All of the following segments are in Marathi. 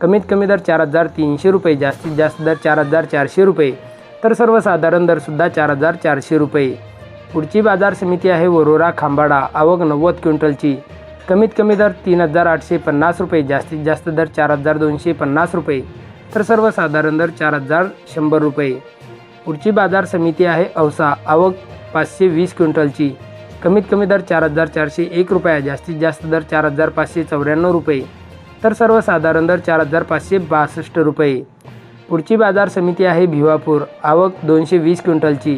कमीत कमी दर चार हजार तीनशे रुपये जास्तीत जास्त दर चार हजार चारशे रुपये. तर सर्वसाधारण दरसुद्धा चार हजार चारशे रुपये. पुढची बाजार समिती आहे वरोरा खांबाडा आवक नव्वद क्विंटलची. कमीत कमी दर तीन हजार आठशे पन्नास रुपये जास्तीत जास्त दर चार हजार दोनशे पन्नास रुपये. तर सर्वसाधारण दर चार हजार शंभर रुपये. पुढची बाजार समिती आहे औसा आवक पाचशे वीस क्विंटलची. कमीत कमी दर चार हजार चारशे एक रुपया जास्तीत जास्त दर चार हजार पाचशे चौऱ्याण्णव रुपये. तर सर्वसाधारण दर चार हजार पाचशे बासष्ट रुपये. पुढची बाजार समिती आहे भिवापूर. आवक दोनशे वीस क्विंटलची.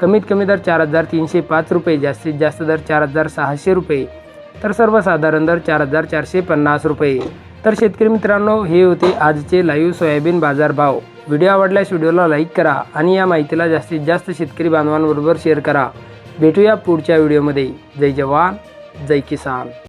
कमीत कमी दर चार हजार तीनशे पाच रुपये जास्तीत जास्त दर चार हजार सहाशे रुपये. तर सर्वसाधारण दर चार हजार चारशे पन्नास रुपये. तर शेतकरी मित्रांनो हे होते आजचे लाईव्ह सोयाबीन बाजार भाव व्हिडिओ आवडल्यास व्हिडिओला लाईक करा आणि या माहितीला जास्तीत जास्त शेतकरी बांधवांबरोबर शेअर करा. भेटूया पुढच्या व्हिडिओमध्ये. जय जवान जय किसान.